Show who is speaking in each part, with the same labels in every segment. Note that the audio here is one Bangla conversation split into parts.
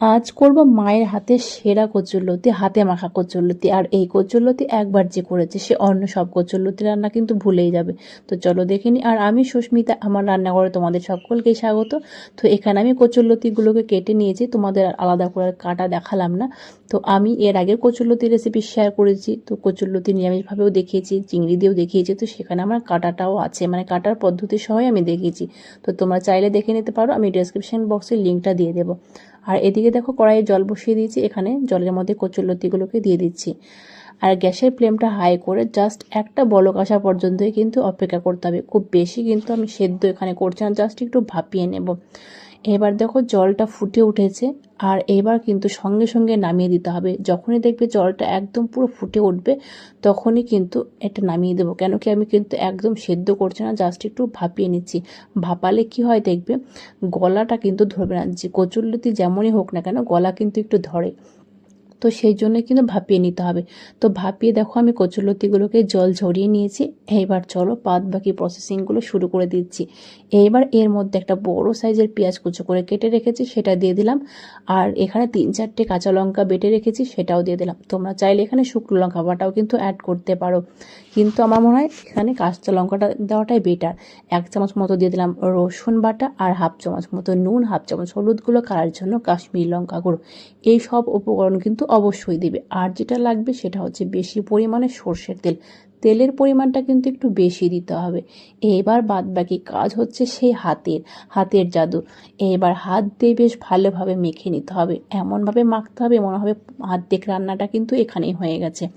Speaker 1: আজ করব মায়ের হাতে সেরা কচুরলতি, হাতে মাখা কচুরলতি। আর এই কচুরলতি একবার যে করেছে, সে অন্য সব কচুরলতি রান্না কিন্তু ভুলেই যাবে। তো চলো দেখে নি। আর আমি সুস্মিতা, আমার রান্নাঘরে তোমাদের সকলকেই স্বাগত। তো এখানে আমি কচুরলতিগুলোকে কেটে নিয়েছি, তোমাদের আর আলাদা করে কাটা দেখালাম না। তো আমি এর আগে কচুরলতি রেসিপি শেয়ার করেছি, তো কচুরলতি নিরামিষভাবেও দেখিয়েছি, চিংড়ি দিয়েও দেখিয়েছি। তো সেখানে আমার কাটাটাও আছে মানে কাটার পদ্ধতি সহই আমি দেখিয়েছি তো তোমরা চাইলে দেখে নিতে পারো, আমি ডেসক্রিপশন বক্সে লিঙ্কটা দিয়ে দেবো। আর এদিকে দেখো কড়াইয়ে জল বসিয়ে দিয়েছি, এখানে জলের মধ্যে কচুর লতিগুলোকে দিয়ে দিচ্ছি। আর গ্যাসের ফ্লেমটা হাই করে জাস্ট একটা বলক আসা পর্যন্তই কিন্তু অপেক্ষা করতে হবে। খুব বেশি কিন্তু আমি সেদ্ধ এখানে করছি না, জাস্ট একটু ভাপিয়ে নেব। এবার দেখো জলটা ফুটে উঠেছে, আর এবার কিন্তু সঙ্গে সঙ্গে নামিয়ে দিতে হবে। যখনই দেখবে জলটা একদম পুরো ফুটে উঠবে, তখনই কিন্তু এটা নামিয়ে দেবো। কেন কি আমি কিন্তু একদম সেদ্ধ করছি না জাস্ট একটু ভাপিয়ে নিচ্ছি। ভাপালে কি হয় দেখবে, গলাটা কিন্তু ধরবে না। যে কচুরলতি যেমনই হোক না কেন, গলা কিন্তু একটু ধরে। তো সেই জন্য কিন্তু ভাপিয়ে নিতে হবে। তো ভাপিয়ে দেখো আমি কচুলতিগুলোকে জল ঝরিয়ে নিয়েছি। এইবার চলো বাদ বাকি প্রসেসিংগুলো শুরু করে দিচ্ছি। এইবার এর মধ্যে একটা বড় সাইজের পেঁয়াজ কুচো করে কেটে রেখেছি, সেটা দিয়ে দিলাম। আর এখানে তিন চারটে কাঁচা লঙ্কা বেটে রেখেছি, সেটাও দিয়ে দিলাম। তোমরা চাইলে এখানে শুকনো লঙ্কা বাটাও কিন্তু অ্যাড করতে পারো। কিন্তু আমার মনে হয় এখানে কাঁচা লঙ্কাটা দেওয়াটাই বেটার এক চামচ মতো দিয়ে দিলাম রসুন বাটা আর হাফ চামচ মতো নুন, হাফ চামচ হলুদগুলো কারার জন্য কাশ্মীরি লঙ্কা গুঁড়ো। এই সব উপকরণ কিন্তু অবশ্যই দেবে। আর যেটা লাগবে সেটা হচ্ছে বেশি পরিমাণে সর্ষের তেল। তেলের পরিমাণটা কিন্তু একটু বেশি দিতে হবে। এবার বাদ বাকি কাজ হচ্ছে সেই হাতের হাতের জাদু। এবার হাত দিয়ে বেশ ভালোভাবে মেখে নিতে হবে। এমনভাবে মাখতে হবে, মনে হবে হাত দেখ রান্নাটা কিন্তু এখানেই হয়ে গেছে।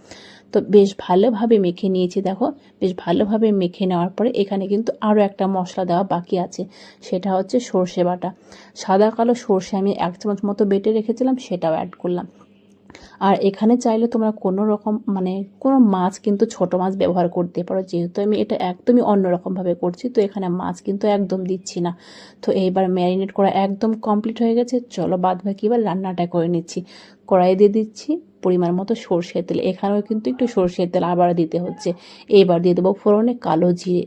Speaker 1: তো বেশ ভালোভাবে মেখে নিয়েছি, দেখো। বেশ ভালোভাবে মেখে নেওয়ার পরে এখানে কিন্তু আরও একটা মশলা দেওয়া বাকি আছে। সেটা হচ্ছে সর্ষে বাটা। সাদা কালো সর্ষে আমি এক চামচ মতো বেটে রেখেছিলাম, সেটাও অ্যাড করলাম। আর এখানে চাইলে তোমরা কোনো রকম মানে কোনো মাছ কিন্তু ছোট মাছ ব্যবহার করতে পারো। যেহেতু আমি এটা একদমই অন্যরকমভাবে করছি, তো এখানে মাছ কিন্তু একদম দিচ্ছি না। তো এইবার ম্যারিনেট করা একদম কমপ্লিট হয়ে গেছে। চলো বাদ বাকি এবার রান্নাটা করে নিচ্ছি। কড়াই দিয়ে দিচ্ছি পরিমাণ মতো সর্ষের তেল। এখানেও কিন্তু একটু সর্ষের তেল আবার দিতে হচ্ছে। এইবার দিয়ে দেবো ফোড়নে কালো জিরে।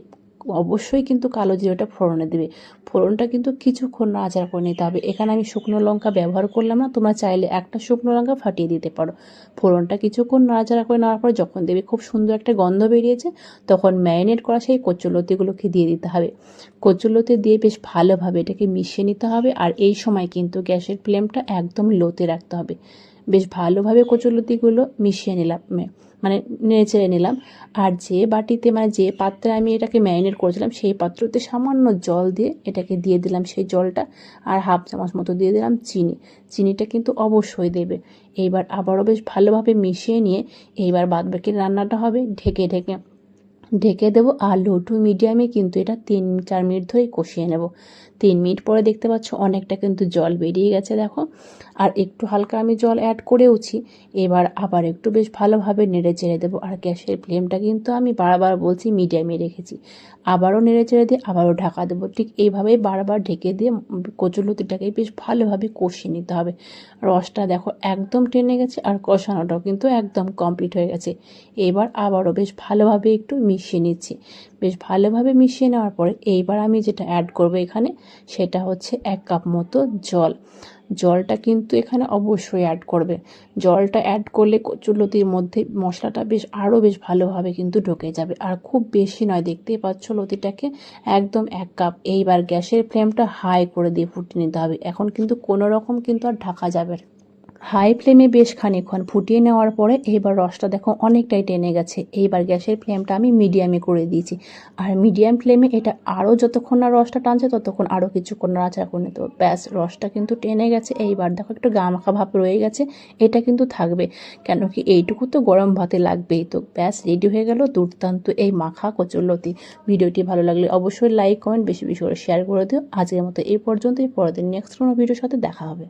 Speaker 1: অবশ্যই কিন্তু কালো জিরাটা ফোড়নে দেবে। ফোড়নটা কিন্তু কিছুক্ষণ নাড়াচাড়া করে নিতে হবে। এখানে আমি শুকনো লঙ্কা ব্যবহার করলাম না, তোমরা চাইলে একটা শুকনো লঙ্কা ফাটিয়ে দিতে পারো। ফোড়নটা কিছুক্ষণ নাড়াচাড়া করে নেওয়ার পর যখন দেবে খুব সুন্দর একটা গন্ধ বেরিয়েছে, তখন ম্যারিনেট করা সেই কচুলতিগুলোকে দিয়ে দিতে হবে। কচুলতি দিয়ে বেশ ভালোভাবে এটাকে মিশিয়ে নিতে হবে আর এই সময় কিন্তু গ্যাসের ফ্লেমটা একদম লোতে রাখতে হবে। বেশ ভালোভাবে কচুলতিগুলো মিশিয়ে নিলাম মানে নেড়ে চেড়ে নিলাম। আর যে বাটিতে মানে যে পাত্রে আমি এটাকে ম্যারিনেট করেছিলাম, সেই পাত্রতে সামান্য জল দিয়ে এটাকে দিয়ে দিলাম সেই জলটা। আর হাফ চামচ মতো দিয়ে দিলাম চিনি। চিনিটা কিন্তু অবশ্যই দেবে। এইবার আবারও বেশ ভালোভাবে মিশিয়ে নিয়ে এইবার বাদবাকি রান্নাটা হবে ঢেকে ঢেকে। ঢেকে দেবো আর লো টু মিডিয়ামে কিন্তু এটা তিন, চার মিনিট ধরেই কষিয়ে নেব। তিন মিনিট পরে দেখতে পাচ্ছ অনেকটা কিন্তু জল বেরিয়ে গেছে, দেখো। আর একটু হালকা আমি জল অ্যাড করেওছি, এবার আবার একটু বেশ ভালোভাবে নেড়ে চেড়ে দেবো। আর গ্যাসের ফ্লেমটা কিন্তু আমি বারবার বলছি মিডিয়ামে রেখেছি। আবারও নেড়ে চেড়ে দিয়ে আবারও ঢাকা দেবো। ঠিক এইভাবেই বারবার ঢেকে দিয়ে কচুলতিটাকে বেশ ভালোভাবে কষিয়ে নিতে হবে। রসটা দেখো একদম টেনে গেছে আর কষানোটাও কিন্তু একদম কমপ্লিট হয়ে গেছে। এবার আবারও বেশ ভালোভাবে একটু মিশিয়ে নিচ্ছি। বেশ ভালোভাবে মিশিয়ে নেওয়ার পরে এইবার আমি যেটা অ্যাড করব এখানে, সেটা হচ্ছে এক কাপ মতো জল। জলটা কিন্তু এখানে অবশ্যই অ্যাড করবে। জলটা অ্যাড করলে কচুরলতির মধ্যে মশলাটা বেশ, আরও বেশ ভালোভাবে কিন্তু ঢুকে যাবে। আর খুব বেশি নয়, দেখতেই পাচ্ছ লতিটাকে একদম এক কাপ। এইবার গ্যাসের ফ্লেমটা হাই করে দিয়ে ফুটিয়ে নিতে হবে। এখন কিন্তু কোনো রকম কিন্তু আর ঢাকা যাবে হাই ফ্লেমে বেশ খানিক্ষণ ফুটিয়ে নেওয়ার পরে এইবার রসটা দেখো অনেকটাই টেনে গেছে। এইবার গ্যাসের ফ্লেমটা আমি মিডিয়ামে করে দিয়েছি। আর মিডিয়াম ফ্লেমে এটা আরও যতক্ষণ না রসটা টানছে ততক্ষণ আরও কিছুক্ষণ নাড়াচাড়া করে নিতে ব্যাস, রসটা কিন্তু টেনে গেছে। এইবার দেখো একটু গা মাখা ভাব রয়ে গেছে। এটা কিন্তু থাকবে। কেন কি এইটুকু তো গরম ভাতে লাগবেই তো। ব্যাস, রেডি হয়ে গেল দুর্দান্ত এই মাখা কচুরলতি। ভিডিওটি ভালো লাগলে অবশ্যই লাইক, কমেন্ট, বেশি বেশি করে শেয়ার করে দিও। আজকের মতো এই পর্যন্তই। পরের দিন নেক্সট কোনো ভিডিওর সাথে দেখা হবে।